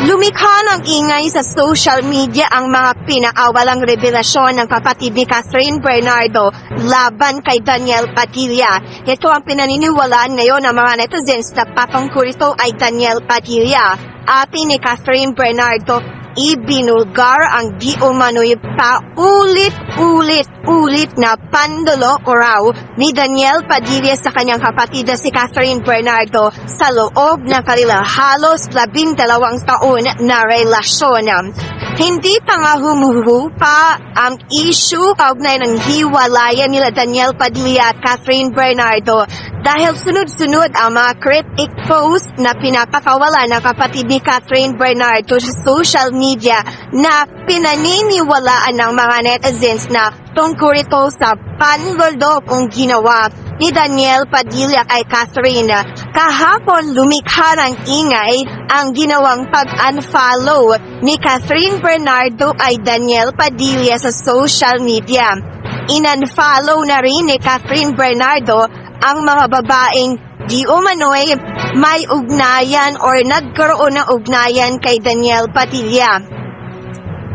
Lumikha ng ingay sa social media ang mga pinaawalang revelasyon ng kapatid ni Catherine Bernardo laban kay Daniel Padilla. Ito ang pinaniniwalaan ngayon ng mga netizens na patungkol ito ay Daniel Padilla. Ate ni Catherine Bernardo, ibinulgar ang di umano'y paulit-ulit-ulit na pandoloko raw ni Daniel Padilla sa kanyang kapatid na si Catherine Bernardo sa loob ng kanilang halos labindalawang taon na relasyon. Hindi pa nga humuhupa ang issue kaugnay ng hiwalayan nila Daniel Padilla at Catherine Bernardo. Dahil sunod-sunod ang mga cryptic post na pinapakawala ng kapatid ni Catherine Bernardo sa social media na pinaniniwalaan ng mga netizens na tungkol ito sa panlolokong ginawa ni Daniel Padilla kay Catherine. Kahapon lumikha ng ingay ang ginawang pag-unfollow ni Catherine Bernardo ay Daniel Padilla sa social media. In-unfollow na rin ni Catherine Bernardo ang mga babaeng di umano'y may ugnayan or nagkaroon ng ugnayan kay Daniel Padilla.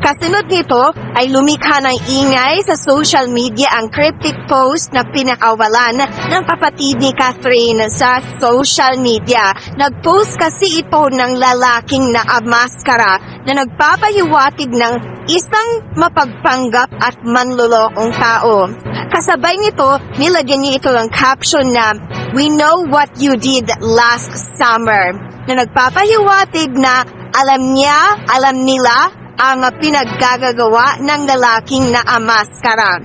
Kasunod nito ay lumikha ng ingay sa social media ang cryptic post na pinakawalan ng kapatid ni Catherine sa social media. Nagpost kasi ito ng lalaking naamaskara na nagpapahiwatig ng isang mapagpanggap at manlulokong tao. Kasabay nito, nilagyan niya ito ng caption na We know what you did last summer na nagpapahiwatig na alam niya, alam nila ang pinaggagawa ng lalaking na amaskara.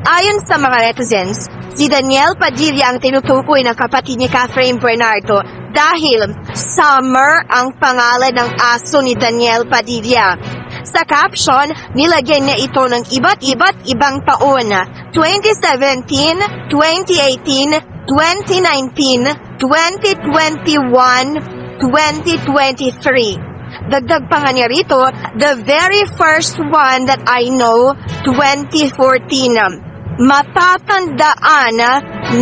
Ayon sa mga netizens, si Daniel Padilla ang tinutukoy ng kapatid ni Catherine Bernardo dahil Summer ang pangalan ng aso ni Daniel Padilla. Sa caption, nilagyan niya ito ng iba't iba't ibang taon 2017, 2018, 2019, 2021, 2023. Dagdag pa nga niya rito, the very first one that I know, 2014. Matatandaan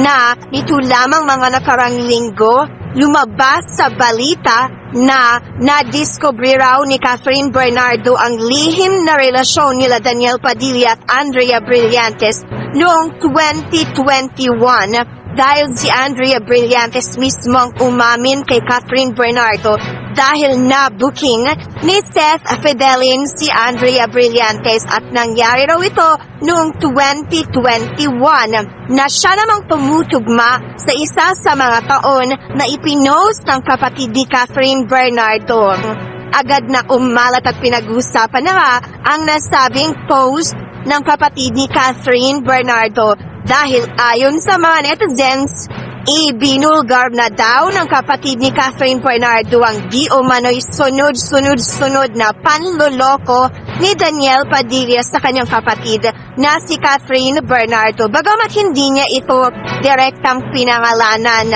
na nito lamang mga nakarang linggo, lumabas sa balita na nadiscover raw ni Catherine Bernardo ang lihim na relasyon nila Daniel Padilla at Andrea Brillantes noong 2021 dahil si Andrea Brillantes mismo ang umamin kay Catherine Bernardo dahil na-booking ni Seth Fidelin si Andrea Brillantes at nangyari raw ito noong 2021 na siya namang tumutugma sa isa sa mga taon na ipinost ng kapatid ni Catherine Bernardo. Agad na umalat at pinag-usapan na nga ang nasabing post ng kapatid ni Catherine Bernardo dahil ayon sa mga netizens, ibinulgar na daw ng kapatid ni Catherine Bernardo ang di umano'y sunod-sunod-sunod na panloloko ni Daniel Padilla sa kanyang kapatid na si Catherine Bernardo. Bagamat hindi niya ito direktang pinangalanan.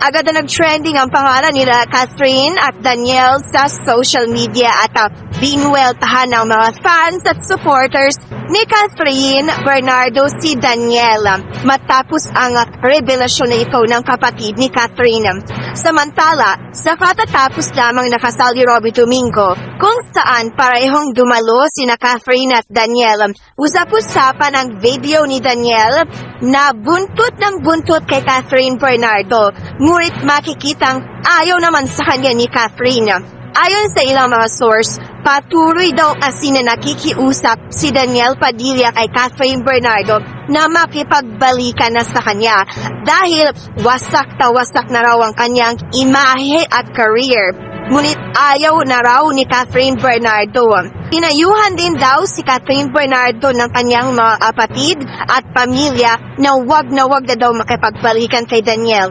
Agad na nag-trending ang pangalan nila Catherine at Daniel sa social media at uh, binuweltahan ng mga fans at supporters ni Catherine Bernardo si Daniel matapos ang revelasyon na ito ng kapatid ni Catherine. Samantala, sa katatapos lamang nakasal ni Robby Domingo kung saan parehong dumalo sina Catherine at Daniel. Usap-usapan ang video ni Daniel na buntot ng buntot kay Catherine Bernardo. Ngunit makikitang ayaw naman sa kanya ni Catherine. Ayon sa ilang mga source, patuloy daw asin na nakikiusap si Daniel Padilla kay Catherine Bernardo na makipagbalikan na sa kanya dahil wasak na wasak na raw ang kanyang imahe at career. Ngunit ayaw na raw ni Catherine Bernardo. Tinayuhan din daw si Catherine Bernardo ng kanyang mga kapatid at pamilya na wag na wag na daw makipagbalikan kay Daniel.